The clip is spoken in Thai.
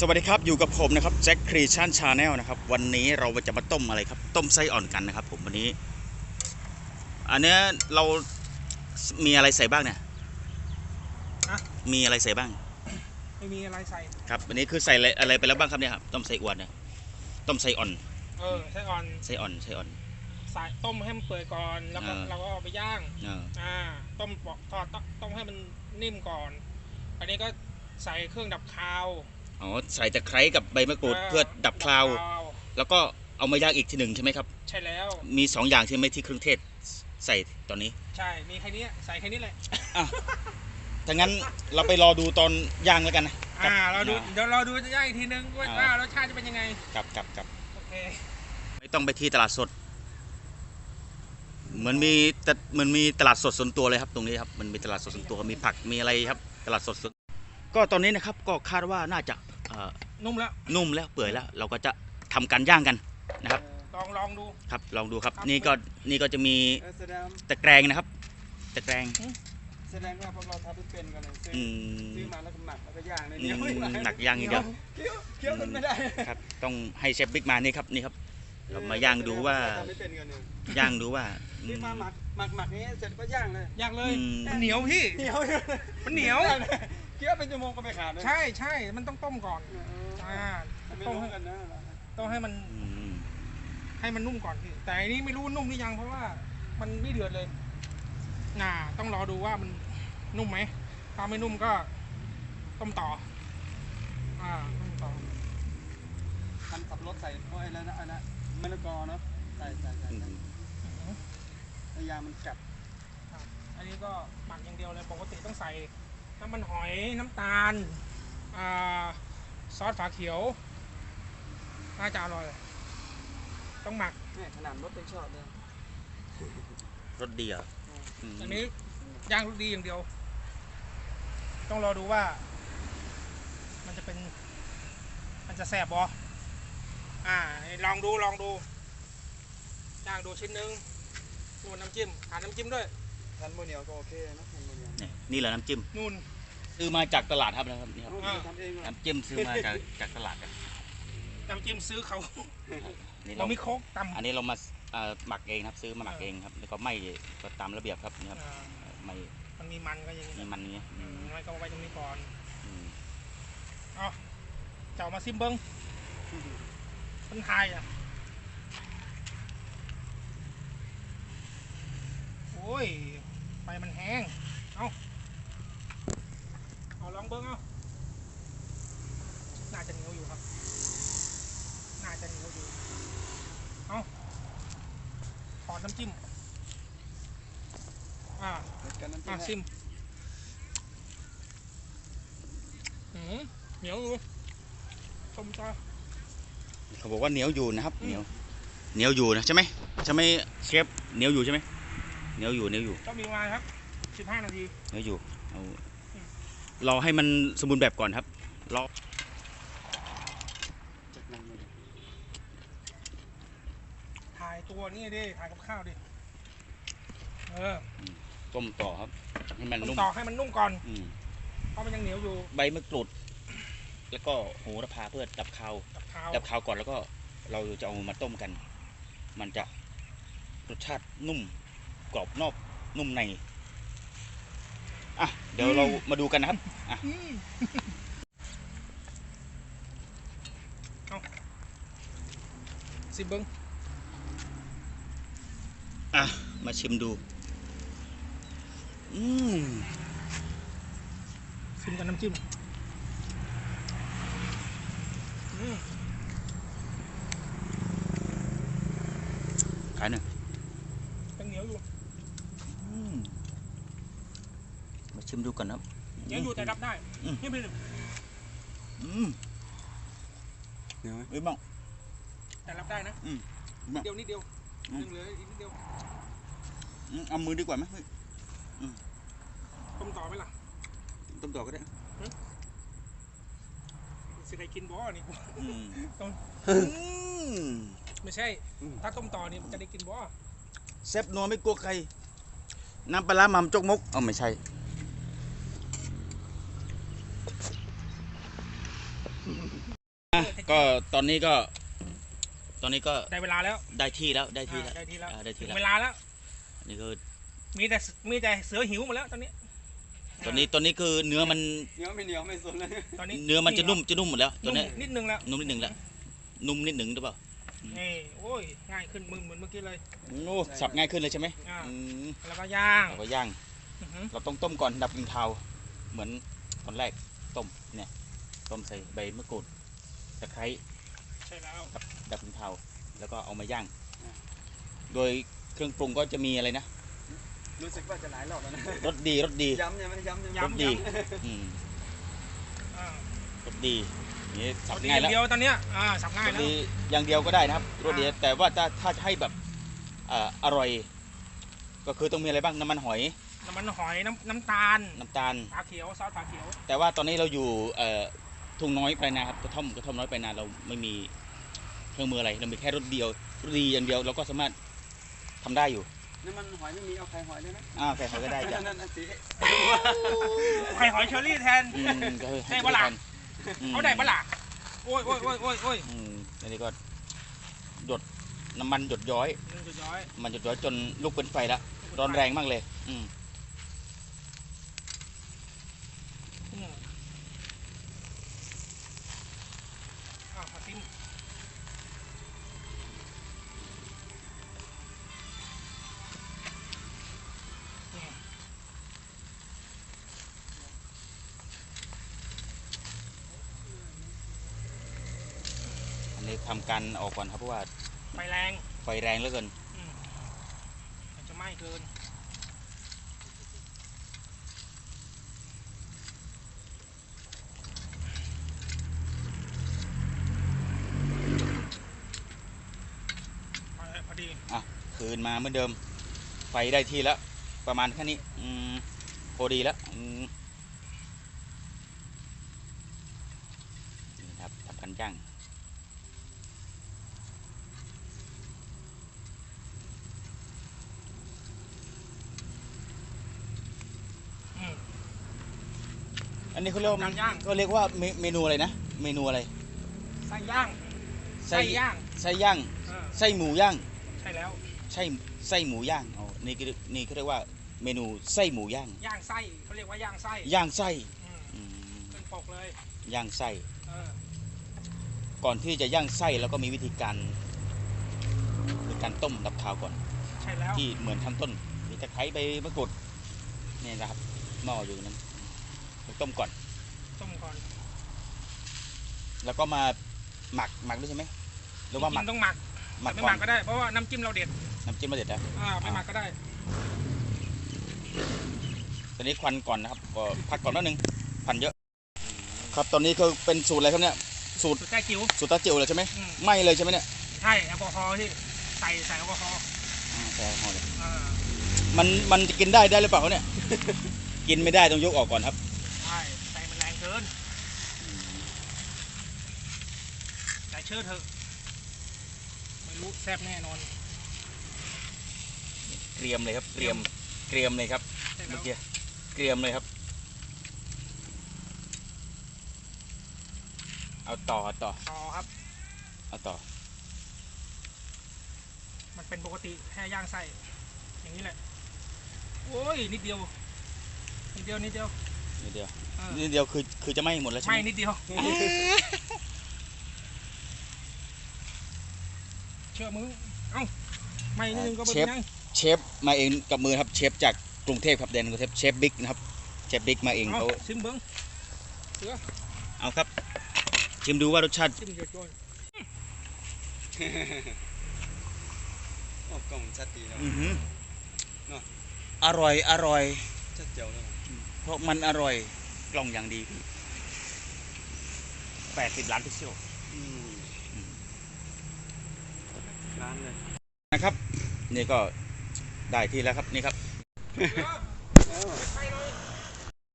สวัสดีครับ อยู่กับผมนะครับแจ็คครีชั่นชาแนลนะครับ วันนี้เราจะมาต้มอะไรครับ ต้มไส้อ่อนกันนะครับ ผมวันนี้ อันเนี้ยเรามีอะไรใส่บ้างเนี่ยอะมีอะไรใส่บ้าง ไม่มีอะไรใส่ ครับวันนี้คือใส่อะไรอะไรไปแล้วบ้างครับเนี่ยครับต้มไส้อวนเนี่ยต้มไส้อ่อนเออไส้อ่อนไส้อ่อนไส้อ่อน ใส่ต้มให้มันเปื่อยก่อนแล้วก็เออเราก็เอาไปย่างเอออ่าต้มปอกทอดต้มต้มให้มันนิ่มก่อน อันนี้ก็ใส่เครื่องดับคาว อ๋อใส่ตะไคร้กับใบมะกรูดเพื่อดับคลาว แล้วก็เอามาย่างอีกทีหนึ่งใช่ไหมครับ ใช่แล้ว มีสองอย่างใช่ไหมที่เครื่องเทศใส่ตอนนี้ ใช่ มีแค่นี้ใส่แค่นี้แหละถ้างั้นเราไปรอดูตอนย่างแล้วกันนะอ่าเราดูอ่เดี๋ยวเราดูจะย่างอีกทีนึงว่าอ่าว่ารสชาติจะเป็นยังไงกับกับกับโอเคไม่ต้องไปที่ตลาดสด เหมือนมีแต่เหมือนมีตลาดสดส่วนตัวเลยครับ ตรงนี้ครับมันมีตลาดสดส่วนตัวมีผักมีอะไรครับ ตลาดสดส่วนก็ตอนนี้นะครับก็คาดว่าน่าจะเอ่อ นุ่มแล้วนุ่มแล้วเปื่อยแล้ว เราก็จะทำการย่างกันนะครับ ลองลองดูครับลองดูครับครับนี่ก็นี่ก็จะมีเออแสดงตะแกรงนะครับ ตะแกรงแสดงว่าพวกเราทำไม่เป็นกันเลยซื้ออือมซื้อมาแล้วก็หมักแล้วก็ย่างเลยอืเดียวมหนักย่างอย่างเดียวเคี้ยวเคี้ยวกันไม่ได้ครับต้องให้เชฟบิ๊กมานี่ครับนี่ครับ เรามาย่างดูว่าทำไม่เป็นกันเลยย่างดูว่าอืซื้อมมาหมักหมักหมักนี้เสร็จก็ย่างเลยย่างเลยอืมมันเหนียวพี่เหนียวมันเหนียว เคี้ยวเป็นชั่วโมงก็ไม่ขาดเลยใช่ใช่มันต้องต้มก่อนเอออ่าไม่ต้มรู้ให้กันนะต้องให้มันอืมให้มันนุ่มก่อนพี่แต่อันนี้ไม่รู้นุ่มหรือยังเพราะว่า มันไม่เดือดเลยน่าต้องรอดูว่ามันนุ่มไหมถ้าไม่นุ่มก็ต้มต่อ อ่าต้มต่อทำสับรสใส่เพราะไอ้แล้วนะอันนั้นมะละกอเนาะใส่ใส่ใส่อืใส่มให้ยางมันกัดอันนี้ก็หมักอย่างเดียวเลยปกติต้องใส่ น้ำมันหอยน้ำตาลอ่าซอสฝาเขียว น่าจะอร่อย ต้องหมักเนี่ยขนาดรสเป็นชอบเลยรสดีเหรอมอันนี้ย่างรสดีอย่างเดียว ต้องรอดูว่า มันจะเป็น มันจะแสบบออ่า ลองดูลองดูย่างดูชิ้นหนึ่งนู่นน้ำจิ้มหาน้ำจิ้มด้วย ทันโมเหนียวก็โอเคนะทันโมเหนียวนี่นี่แหละน้ำจิ้มนู่นซื้อมาจากตลาดครับนะครับนี่ครับรูปอ่าทำเองเหรอน้ำจิ้มซื้อมาจากจากตลาดครับน้ำจิ้มซื้อเขานี่เราเรามีโคกตำอันนี้เรามาเอ่อหมักเองครับซื้อมาหมักเองครับ แล้วก็ไม่ก็ตามระเบียบครับนี่ครับอ่าไม่มันมีมันก็อย่างนี้มีมันอย่างเงี้ยอืมไม่ก็เอาไว้ตรงนี้ก่อนอืมเอาเจ้ามาซิมเบิ้งคนไทยอะโอ้ย ไฟมันแห้ง เอาเอาลองเบิ้งเอา น่าจะเหนียวอยู่ครับ น่าจะเหนียวอยู่ เอาถอด น้ำจิ้ม อ่าเผ็ดกันน้ำจิ้อะมซิมหืมเหนียวอยู่ส้มตาเขาบอกว่าเหนียวอยู่นะครับอืมเหนียว เหนียวอยู่นะใช่ไหมใช่ไหมเชฟเหนียวอยู่ใช่ไหมเหนียวอยู่เหนียวอยู่ต้องมีเวลาครับสิบห้านาทีเหนียวอยู่เอาอืมรอให้มันสมบูรณ์แบบก่อนครับรอจากนั้นเลย ถ่าย ตัวนี่ดิถ่ายกับข้าวดิ เออต้มต่อครับให้มันต้นุ่มมต่อให้มันนุ่มก่อน อืมเพราะมันยังเหนียวอยู่ใบมะกรูดแล้วก็โหระพาเพื่อดับคาวกับข้าวดับคาวก่อนแล้วก็เราจะเอามาต้มกัน มันจะรสชาตินุ่มกรอบนอกนุ่มในอะเดี๋ยวเรามาดูกันนะครับอะอืมเอาสิบเบิ้ง อะ มาชิมดู อืมซิมกับน้ำจิ้มอืมขายหนึ่งยังเหนียวอยู่อืมมาชิมดูก่อนนะครับเหนียวอยู่แต่รับได้อืมนี่เป็นหนึ่งอืมเหนียวไหมเฮ้ยบ้องแต่รับได้นะอืมนิดเดียวนิดเดียวอืม ยังเหลืออีกนิดเดียวอืมเอามือดีกว่าไหมเฮ้ยต้มต่อไหมล่ะต้มต่อก็ได้สิได้กินบ่อนี่อืมต้มอืมไม่ใช่ ถ้าต้มต่อนี่มันจะได้กินบ่อแซ่บนัวไม่กลัวใคร น้ำปลาร้าหมัมจกมกเอาไม่ใช่นอะก็ตอนนี้ก็ ตอนนี้ก็ได้เวลาแล้วได้ที่แล้วได้ที่อ่าแล้วได้ที่แล้วอ่าได้ที่ถึงแล้วเวลาแล้ว นี่คือมีแต่มีแต่เสือหิวหมดแล้วตอนนี้ตอนนี้ตอนนี้คือเนื้อมันเหนียวไม่เหนียวไม่สนเลยตอนนี้เนื้อมันจะนุ่มจะนุ่มหมดแล้วตอนนุ่นี้มนิดนึงแล้วนุ่มนิดหนึ่งแล้วนุ่มนิดหนึ่งหรือเปล่านี่โอ้ยง่ายขึ้นมือเหมือนเมื่อกี้เลย โอ้สับง่ายขึ้นเลยใช่ไหมอ่า อืมแล้วก็ย่างเราก็ย่าง อื้อหือเราต้องต้มก่อนดับกลิ่นคาวเหมือนตอนแรกต้มเนี่ย ต้มใส่ใบมะกรูดตะไคร้ ใช่แล้วกับดับกลิ่นคาวแล้วก็เอามาย่าง โดยเครื่องปรุงก็จะมีอะไรนะ รู้สึกว่าจะหลายรอบแล้วนะรสดีรสดี ย้ำยังไม่ย้ำยังรสดี อืมอ่ารสดีนี่สัเอาบดีง่ายอย่าแล้วงเดียวตอนเนี้ยอ่าสับง่ายรสแล้วดีอย่างเดียวก็ได้นะครับรสดีอ่าแต่ว่าถ้าถ้าจะให้แบบเอ่ออร่อย ก็คือต้องมีอะไรบ้างน้ำมันหอยน้ำมันหอยน้ำน้ำตาลน้ำตาลฝาเขียวซอสฝาเขียวแต่ว่าตอนนี้เราอยู่เอ่อ ทุ่งน้อยไปลายนาครับกระท่อมกระท่อมน้อยไปลายนาเราไม่มีเครื่องมืออะไรเรามีแค่รถเดียวรถดีอย่างเดียวเราก็สามารถทำได้อยู่น้ำมันหอยไม่มีเอาไข่หอยได้ไหมอ้าวแค่เขาก็ได้จ้ะนั่นนั่นสีไข่หอยเชอรี่แทน อืมก็คือให้ได้ปะล่ะ อืมเอาได้ปะล่ะโอ้ยโอ้ยโอ้ยโอ้ยโอ้ยอืมอันนี้ก็หยดน้ำมันหยดย้อยหนึ่งจุดย้อยมันหยดย้อยจนลุกเป็นไฟแล้วร้อนแรงมากเลย อืม ทำการออกก่อนครับเพราะว่าไฟแรงไฟแรงเหลือเกินอืมมันจะไหม้เกิน พอพอดี คืนมาเหมือนเดิม ไฟได้ที่แล้ว ประมาณแค่นี้อืมพอดีแล้วอืมนี่ครับทำกันย่าง อืม อันนี้เขาเรียกว่าการย่าง ก็เรียกว่าเมเมนูอะไรนะ เมนูอะไรไส้ย่าง ไส้ย่างไส้ย่างเออไส้หมูย่างใช่แล้วใช่ไส้หมูย่างอ๋อนี่คือนี่เขาเรียกว่าเมนูไส้หมูย่างย่างไส้เขาเรียกว่าย่างไส้ย่างไส้อืมอืมขึ้นปกเลย ย่างไส้เออ ก่อนที่จะย่างไส้แล้วก็มีวิธีการมีการต้มดับคาวก่อน ใช่แล้ว ที่เหมือนทำต้นมีตะไคร้ใบมะกรูดนี่นะครับหม้ออยู่นั้น ต้มก่อน ต้มก่อนแล้วก็มาหมักหมักด้วยใช่ไหมหรือว่าหมักจงๆต้องหมักหมักไม่ก่หอมันกก็ได้เพราะว่าน้ำจิ้มเราเด็ดน้ำจิ้มมาเด็ดแล้วอ่าไม่หมักก็ได้ ตอนนี้ควันก่อนนะครับก็พักก่อนนิดนึงควันเยอะ ครับตอนนี้คือเป็นสูตรอะไรครับเนี่ยสูตรสุดใต้จิ๋ว สูตรตาจิ๋วเลยใช่ไหมอืม ไหม่เลยใช่ไหมเนี่ยใช่แอลกอฮอล์ที่ใส่ใส่แอลกอฮอล์อ่าใช่ห่อเลยอ่ามันมันจะกินได้ได้หรือเปล่าเขาเนี่ย กินไม่ได้ต้องยกออกก่อนครับ ใช่ใส่มันแรงเกิน แต่เชื่อเถอะ ไม่รู้แซ่บแน่นอน เกรียมเลยครับ เกรียม เกรียมเลยครับใช่แล้เมื่วอกี้ เกรียมเลยครับ เอาต่อต่อ ต่อครับ เอาต่อ มันเป็นปกติแค่ย่างไส้ อย่างนี้แหละ โอ้ย นิดเดียว นิดเดียว นิดเดียว นิดเดียวเออนิดเดียวคือคือจะไหม้หมดแล้วใช่ไหไม่มนิดเดียว เชื่อมึงเอ้าไม่นิดนึงก็ไม่เป็นไงเชฟมาเองกับมือครับเชฟจากกรุงเทพครับแดนกรุงเทพเชฟบิ๊กนะครับเชฟบิ๊กมาเองเอาเขาชิมเบิ้งเอาครับ ชิมดูว่ารสชาติชิมเยอะจ้อยโอ้กล่องชัดดีนะอื้อหือเนอะอร่อยอร่อยชัดเจ๋วเลยนะเพราะมันอร่อยกล่องอย่างดีแปดสิบล้านพิกเซลอืมร้า นเลยนะครับ นี่ก็ได้ที่แล้วครับนี่ครับ